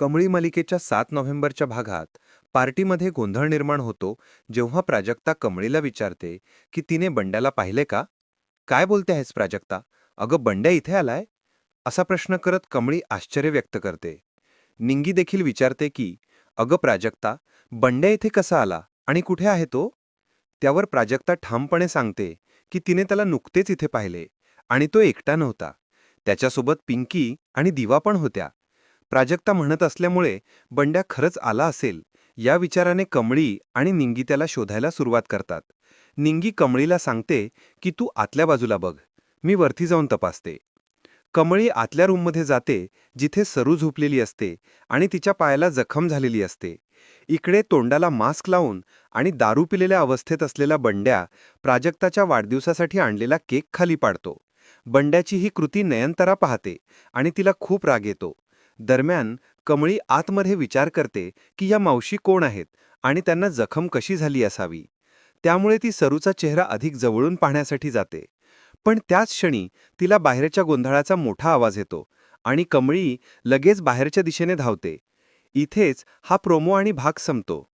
कमळी मालिकेच्या सात नोव्हेंबरच्या भागात पार्टीमध्ये गोंधळ निर्माण होतो जेव्हा प्राजक्ता कमळीला विचारते की तिने बंड्याला पाहिले का? काय बोलते आहेस प्राजक्ता? अगं बंड्या इथे आलाय? असा प्रश्न करत कमळी आश्चर्य व्यक्त करते. निंगी देखील विचारते की अगं प्राजक्ता बंड्या इथे कसा आला आणि कुठे आहे तो? त्यावर प्राजक्ता ठामपणे सांगते की तिने त्याला नुकतेच इथे पाहिले आणि तो एकटा नव्हता. त्याच्यासोबत पिंकी आणि दिवा पण होत्या. प्राजक्ता म्हणत असल्यामुळे बंड्या खरंच आला असेल या विचाराने कमळी आणि निंगी त्याला शोधायला सुरुवात करतात. निंगी कमळीला सांगते की तू आतल्या बाजूला बघ मी वरती जाऊन तपासते. कमळी आतल्या रूममध्ये जाते जिथे सरू झोपलेली असते आणि तिच्या पायाला जखम झालेली असते. इकडे तोंडाला मास्क लावून आणि दारू पिलेल्या अवस्थेत असलेला बंड्या प्राजक्ताच्या वाढदिवसासाठी आणलेला केक खाली पाडतो. बंड्याची ही कृती नयनतारा पाहते आणि तिला खूप राग येतो. दरम्यान कमळी आतमध्ये विचार करते की या मावशी कोण आहेत आणि त्यांना जखम कशी झाली असावी. त्यामुळे ती सरूचा चेहरा अधिक जवळून पाहण्यासाठी जाते. पण त्याच क्षणी तिला बाहेरच्या गोंधळाचा मोठा आवाज येतो आणि कमळी लगेच बाहेरच्या दिशेने धावते. इथेच हा प्रोमो आणि भाग संपतो.